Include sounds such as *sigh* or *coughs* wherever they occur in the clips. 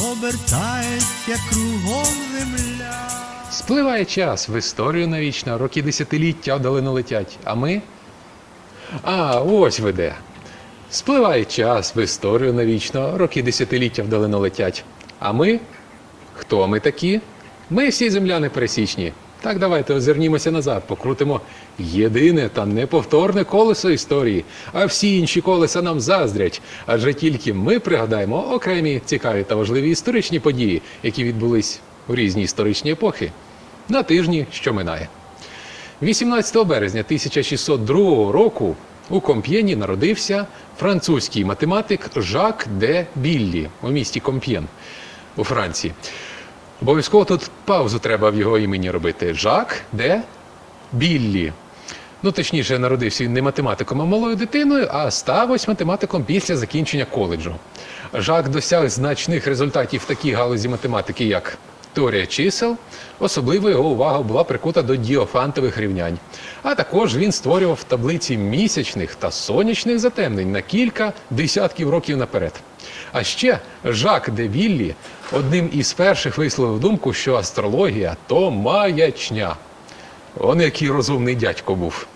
обертається кругом земля. Спливає час в історію навічно, роки десятиліття вдалину летять. А ми? А, ось ви де. Спливає час в історію навічно, роки десятиліття вдалину летять. А ми? Хто ми такі? Ми всі земляни пересічні. Так давайте озирнімося назад, покрутимо єдине та неповторне колесо історії, а всі інші колеса нам заздрять. Адже тільки ми пригадаємо окремі цікаві та важливі історичні події, які відбулись у різні історичні епохи на тижні, що минає. 18 березня 1602 року у Комп'єні народився французький математик Жак де Біллі у місті Комп'єн у Франції. Обов'язково тут паузу треба в його імені робити. Жак де Біллі. Ну, точніше, народився він не математиком, а малою дитиною, а став ось математиком після закінчення коледжу. Жак досяг значних результатів в такій галузі математики, як теорія чисел. Особливо його увага була прикута до діофантових рівнянь. А також він створював таблиці місячних та сонячних затемнень на кілька десятків років наперед. А ще Жак де Віллі одним із перших висловив думку, що астрологія то маячня. Он який розумний дядько був.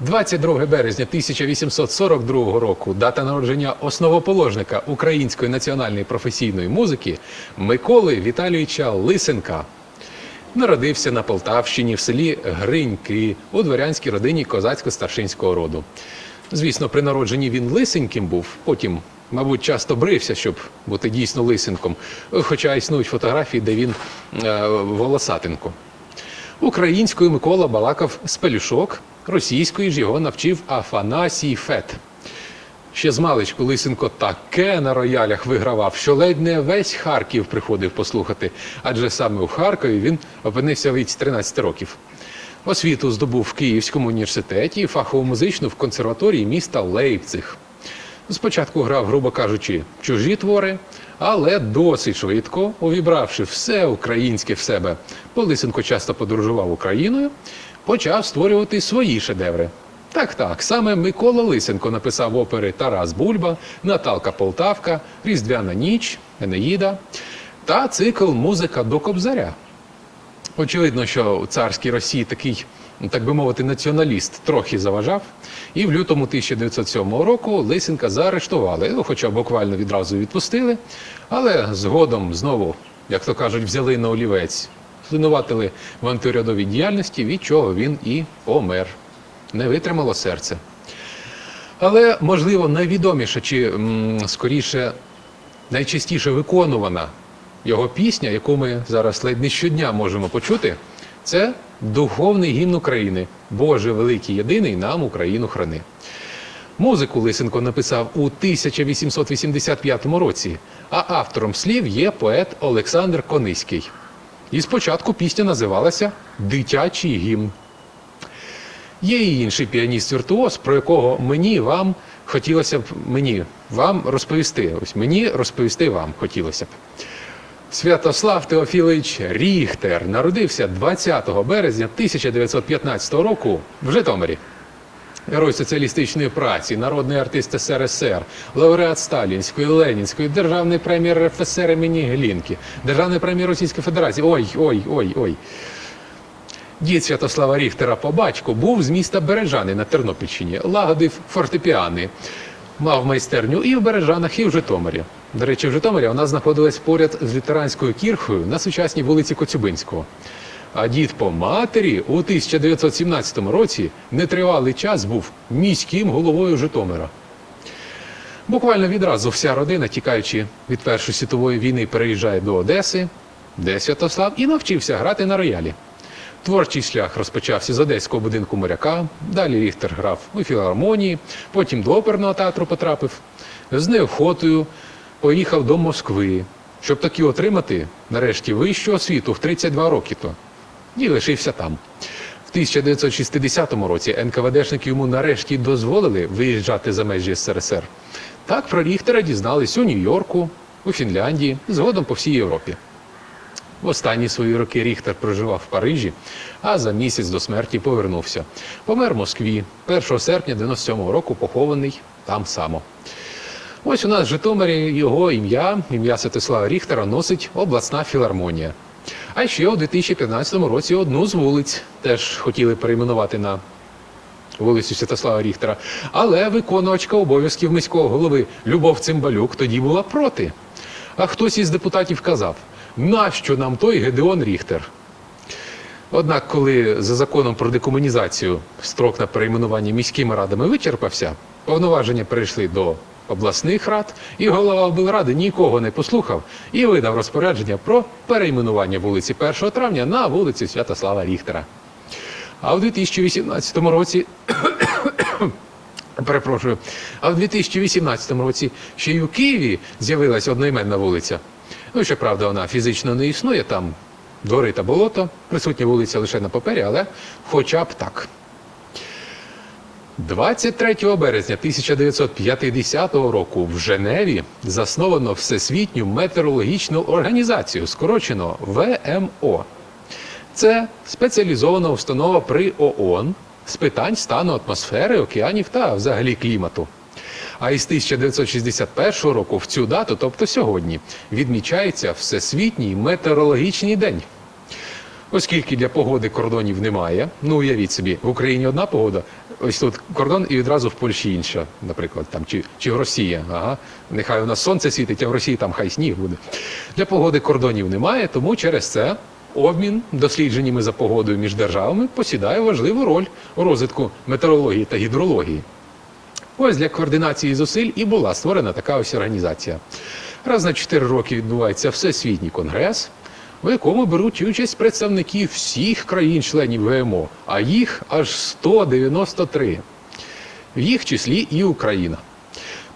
22 березня 1842 року дата народження основоположника української національної професійної музики Миколи Віталійовича Лисенка. Народився на Полтавщині в селі Гриньки у дворянській родині козацько-старшинського роду. Звісно, при народженні він лисеньким був, потім, мабуть, часто брився, щоб бути дійсно лисенком, хоча існують фотографії, де він е, волосатенко. Українською Микола балакав з пелюшок, російською ж його навчив Афанасій Фет. Ще з маличку Лисенко таке на роялях вигравав, що ледь не весь Харків приходив послухати, адже саме у Харкові він опинився в віці 13 років. Освіту здобув в Київському університеті, фахову музичну в консерваторії міста Лейпциг. Спочатку грав, грубо кажучи, чужі твори, але досить швидко, увібравши все українське в себе, бо Лисенко часто подорожував Україною, почав створювати свої шедеври. Так, так, саме Микола Лисенко написав опери Тарас Бульба, Наталка Полтавка, Різдвяна ніч, Енеїда та цикл Музика до Кобзаря. Очевидно, що у царській Росії такий, так би мовити, націоналіст трохи заважав. І в лютому 1907 року Лисенка заарештували, ну, хоча буквально відразу відпустили, але згодом знову, як то кажуть, взяли на олівець, звинуватили в антиурядовій діяльності, від чого він і помер. Не витримало серце. Але, можливо, найвідоміша чи скоріше найчастіше виконувана його пісня, яку ми зараз ледь не щодня можемо почути, це духовний гімн України. Боже великий єдиний нам Україну храни. Музику Лисенко написав у 1885 році, а автором слів є поет Олександр Кониський. І спочатку пісня називалася Дитячий гімн. Є і інший піаніст-віртуоз, про якого мені вам хотілося б мені вам розповісти. Ось мені розповісти вам хотілося б. Святослав Теофілович Ріхтер народився 20 березня 1915 року в Житомирі. Герой соціалістичної праці, народний артист СРСР, лауреат Сталінської, Ленінської, державної премії РФСР імені Глінки, державної премії Російської Федерації. Ой, ой, ой, ой. Дід Святослава Ріхтера по батьку був з міста Бережани на Тернопільщині, лагодив фортепіани, мав майстерню і в Бережанах, і в Житомирі. До речі, в Житомирі вона знаходилась поряд з лютеранською кірхою на сучасній вулиці Коцюбинського. А дід по матері у 1917 році нетривалий час був міським головою Житомира. Буквально відразу вся родина, тікаючи від Першої світової війни, переїжджає до Одеси, де Святослав і навчився грати на роялі. Творчий шлях розпочався з одеського будинку моряка. Далі Ріхтер грав у філармонії, потім до оперного театру потрапив. З неохотою поїхав до Москви. щоб таки отримати нарешті вищу освіту в 32 роки то. І лишився там. В 1960 році НКВДшники йому нарешті дозволили виїжджати за межі СРСР. Так про Ріхтера дізнались у Нью-Йорку, у Фінляндії, згодом по всій Європі. В останні свої роки Ріхтер проживав в Парижі, а за місяць до смерті повернувся. Помер в Москві 1 серпня 97-го року, похований там само. Ось у нас в Житомирі його ім'я, ім'я Святослава Ріхтера, носить обласна філармонія. А ще у 2015 році одну з вулиць теж хотіли перейменувати на вулицю Святослава Ріхтера. Але виконувачка обов'язків міського голови Любов Цимбалюк тоді була проти. А хтось із депутатів казав, нащо нам той Гедеон Ріхтер? Однак, коли за законом про декомунізацію строк на перейменування міськими радами вичерпався, повноваження перейшли до обласних рад, і голова облради нікого не послухав і видав розпорядження про перейменування вулиці 1 травня на вулицю Святослава Ріхтера. А в 2018 році *coughs* Перепрошую. А в 2018 році ще й у Києві з'явилася одноіменна вулиця. Ну, щоправда, вона фізично не існує, там двори та болото, присутня вулиця лише на папері, але хоча б так. 23 березня 1950 року в Женеві засновано Всесвітню метеорологічну організацію, скорочено ВМО. Це спеціалізована установа при ООН з питань стану атмосфери, океанів та взагалі клімату. А із 1961 року в цю дату, тобто сьогодні, відмічається Всесвітній метеорологічний день. Оскільки для погоди кордонів немає, ну уявіть собі, в Україні одна погода, ось тут кордон і відразу в Польщі інша, наприклад, там чи, чи в Росії. Ага. Нехай у нас сонце світить, а в Росії там хай сніг буде. Для погоди кордонів немає, тому через це обмін дослідженнями за погодою між державами посідає важливу роль у розвитку метеорології та гідрології. Ось для координації зусиль і була створена така ось організація. Раз на 4 роки відбувається Всесвітній конгрес, у якому беруть участь представники всіх країн-членів ВМО, а їх аж 193. В їх числі і Україна.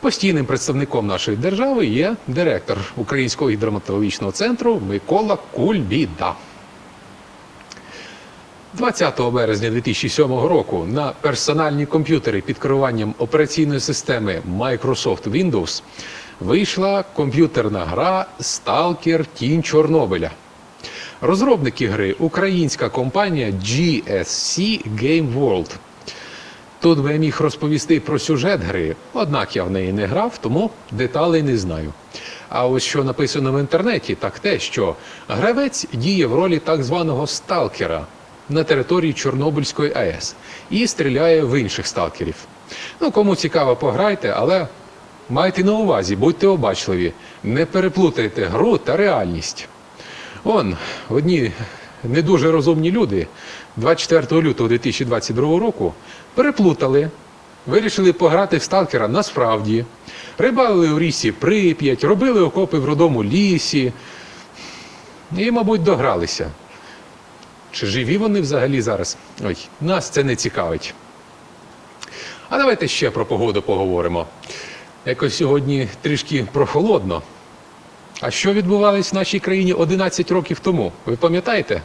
Постійним представником нашої держави є директор Українського гідрометеорологічного центру Микола Кульбіда. 20 березня 2007 року на персональні комп'ютери під керуванням операційної системи Microsoft Windows вийшла комп'ютерна гра Stalker Тінь Чорнобиля. Розробники гри українська компанія GSC Game World. Тут би я міг розповісти про сюжет гри, однак я в неї не грав, тому деталей не знаю. А ось що написано в інтернеті, так те, що гравець діє в ролі так званого сталкера на території Чорнобильської АЕС і стріляє в інших сталкерів. Ну, кому цікаво, пограйте, але майте на увазі, будьте обачливі, не переплутайте гру та реальність. Он, одні не дуже розумні люди 24 лютого 2022 року переплутали, вирішили пограти в сталкера насправді, рибалили у річці Прип'ять, робили окопи в родому лісі і, мабуть, догралися. Чи живі вони взагалі зараз? Ой, нас це не цікавить. А давайте ще про погоду поговоримо. Якось сьогодні трішки прохолодно. А що відбувалось в нашій країні 11 років тому? Ви пам'ятаєте?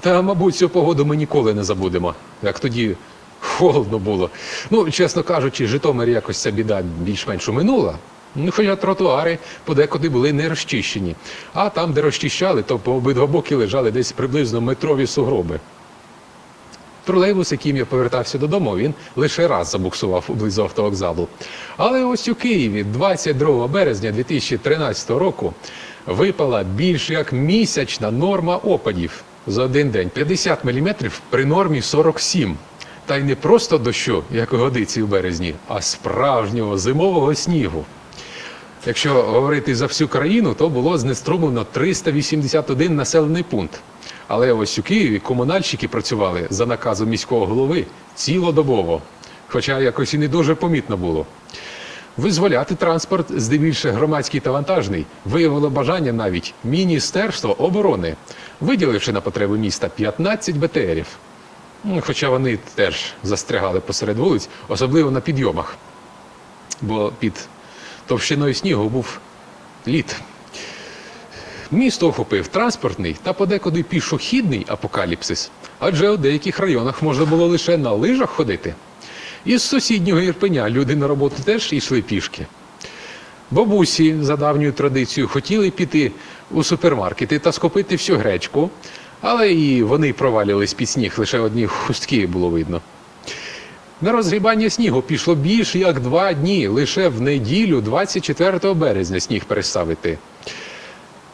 Та, мабуть, цю погоду ми ніколи не забудемо, як тоді холодно було. Ну, чесно кажучи, Житомир якось ця біда більш-менш уминула. Ну, хоча тротуари подекуди були не розчищені. А там, де розчищали, то по обидва боки лежали десь приблизно метрові сугроби. Тролейбус, яким я повертався додому, він лише раз забуксував поблизу автовокзалу. Але ось у Києві 22 березня 2013 року випала більш як місячна норма опадів за один день 50 мм при нормі 47. Та й не просто дощу, як у березні, а справжнього зимового снігу. Якщо говорити за всю країну, то було знеструмлено 381 населений пункт. Але ось у Києві комунальщики працювали за наказом міського голови цілодобово, хоча якось і не дуже помітно було. Визволяти транспорт, здебільше громадський та вантажний, виявило бажання навіть Міністерство оборони, виділивши на потреби міста 15 БТРів. Ну, Хоча вони теж застрягали посеред вулиць, особливо на підйомах. Бо під товщиною снігу був лід. Місто охопив транспортний та подекуди пішохідний апокаліпсис, адже у деяких районах можна було лише на лижах ходити. Із сусіднього Ірпеня люди на роботу теж йшли пішки. Бабусі за давньою традицією хотіли піти у супермаркети та скупити всю гречку, але і вони провалювались під сніг, лише одні хустки було видно. На розгрібання снігу пішло більше як два дні. Лише в неділю, 24 березня, сніг перестав іти.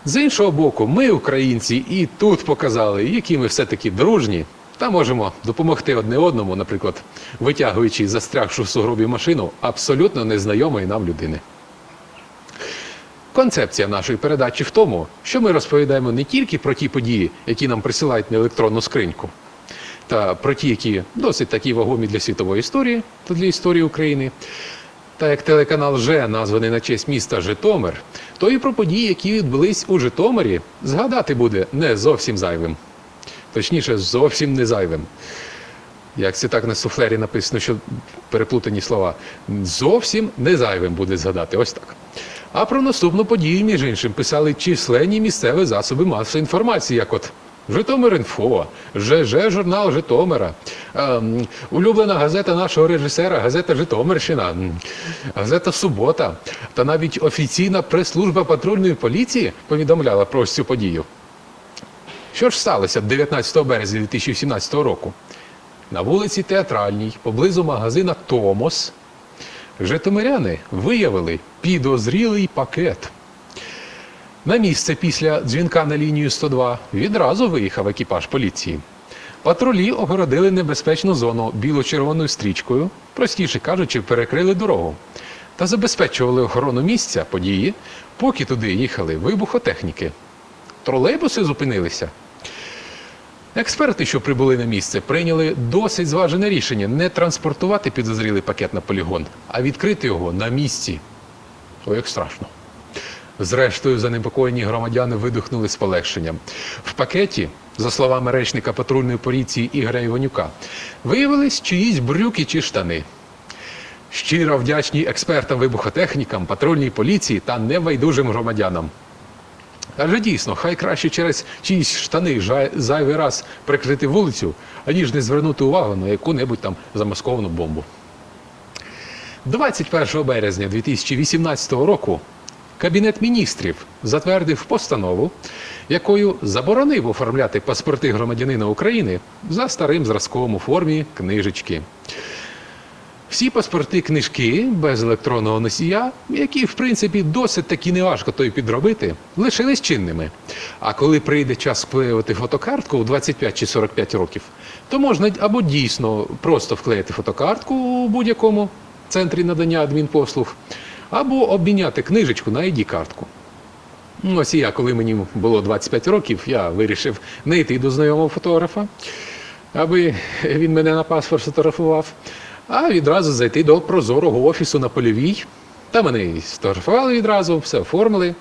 З іншого боку, ми, українці, і тут показали, які ми все-таки дружні, та можемо допомогти одне одному, наприклад, витягуючи застрягшу в сугробі машину абсолютно незнайомої нам людини. Концепція нашої передачі в тому, що ми розповідаємо не тільки про ті події, які нам присилають на електронну скриньку, та про ті, які досить такі вагомі для світової історії та для історії України. Та як телеканал «Же», названий на честь міста Житомир, то і про події, які відбулись у Житомирі, згадати буде не зовсім зайвим. Точніше, зовсім не зайвим. Як це так на суфлері написано, що переплутані слова. Зовсім не зайвим буде згадати. Ось так. А про наступну подію, між іншим, писали численні місцеві засоби масової інформації, як от Житомир.Інфо, ЖЖ журнал Житомира, улюблена газета нашого режисера, газета Житомирщина, газета Субота та навіть офіційна прес-служба патрульної поліції повідомляла про цю подію. Що ж сталося 19 березня 2017 року? На вулиці Театральній, поблизу магазина Томос, житомиряни виявили підозрілий пакет. На місце після дзвінка на лінію 102 відразу виїхав екіпаж поліції. Патрулі огородили небезпечну зону біло-червоною стрічкою, простіше кажучи, перекрили дорогу та забезпечували охорону місця події, поки туди їхали вибухотехніки. Тролейбуси зупинилися. Експерти, що прибули на місце, прийняли досить зважене рішення не транспортувати підозрілий пакет на полігон, а відкрити його на місці. Ой, як страшно. Зрештою, занепокоєні громадяни видихнули з полегшенням. В пакеті, за словами речника патрульної поліції Ігоря Іванюка, виявились чиїсь брюки чи штани. Щиро вдячні експертам вибухотехнікам, патрульній поліції та небайдужим громадянам. Адже дійсно, хай краще через чиїсь штани зайвий раз прикрити вулицю, аніж не звернути увагу на яку-небудь там замасковану бомбу. 21 березня 2018 року Кабінет міністрів затвердив постанову, якою заборонив оформляти паспорти громадянина України за старим зразком у формі книжечки. Всі паспорти книжки без електронного носія, які в принципі досить таки неважко то й підробити, лишились чинними. А коли прийде час вклеювати фотокартку у 25 чи 45 років, то можна або дійсно просто вклеїти фотокартку у будь-якому центрі надання адмінпослуг, або обміняти книжечку на ID-картку. Ну, Ось і я, коли мені було 25 років, я вирішив не йти до знайомого фотографа, аби він мене на паспорт сфотографував, а відразу зайти до прозорого офісу на польовій. Та мене і сфотографували відразу, все оформили.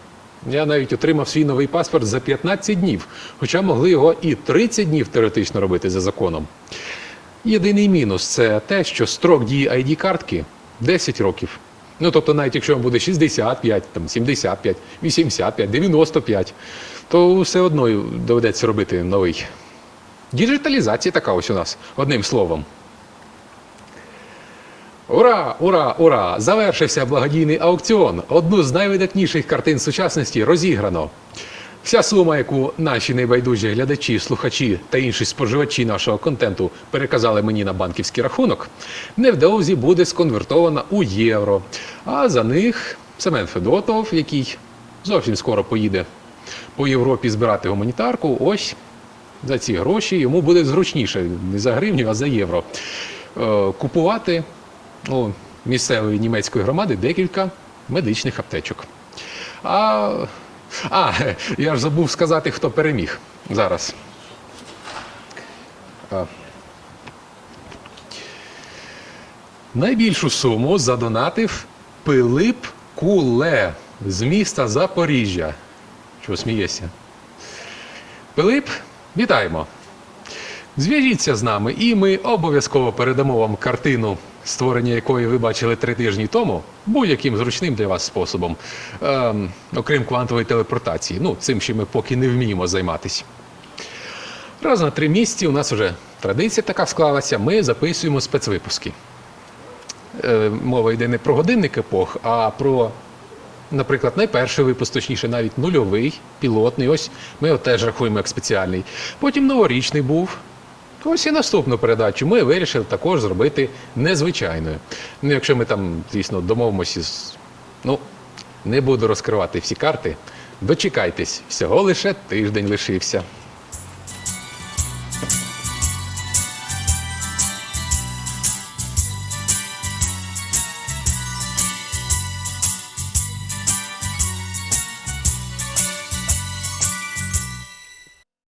Я навіть отримав свій новий паспорт за 15 днів, хоча могли його і 30 днів теоретично робити за законом. Єдиний мінус це те, що строк дії ID-картки 10 років. Ну, тобто, навіть якщо вам буде 65, там, 75, 85, 95, то все одно доведеться робити новий. Діджиталізація така ось у нас, одним словом. Ура, ура, ура! Завершився благодійний аукціон. Одну з найвидатніших картин сучасності розіграно. Вся сума, яку наші найбайдужі глядачі, слухачі та інші споживачі нашого контенту переказали мені на банківський рахунок, невдовзі буде сконвертована у євро. А за них Семен Федотов, який зовсім скоро поїде по Європі збирати гуманітарку, ось за ці гроші йому буде зручніше не за гривню, а за євро. е, Купувати у місцевої німецької громади декілька медичних аптечок. А, а я ж забув сказати, хто переміг зараз. Найбільшу суму задонатив Пилип Куле з міста Запоріжжя. Чого смієшся? Пилип, вітаємо! Зв'яжіться з нами, і ми обов'язково передамо вам картину створення якої ви бачили три тижні тому, будь-яким зручним для вас способом, ем, окрім квантової телепортації. Ну, цим ще ми поки не вміємо займатися. Раз на три місяці у нас вже традиція така склалася, ми записуємо спецвипуски. Е, мова йде не про годинник епох, а про, наприклад, найперший випуск, точніше, навіть нульовий, пілотний. Ось ми його теж рахуємо як спеціальний. Потім новорічний був. Ось і наступну передачу ми вирішили також зробити незвичайною. Ну, якщо ми там, звісно, домовимося з. Ну, не буду розкривати всі карти. Дочекайтесь, всього лише тиждень лишився.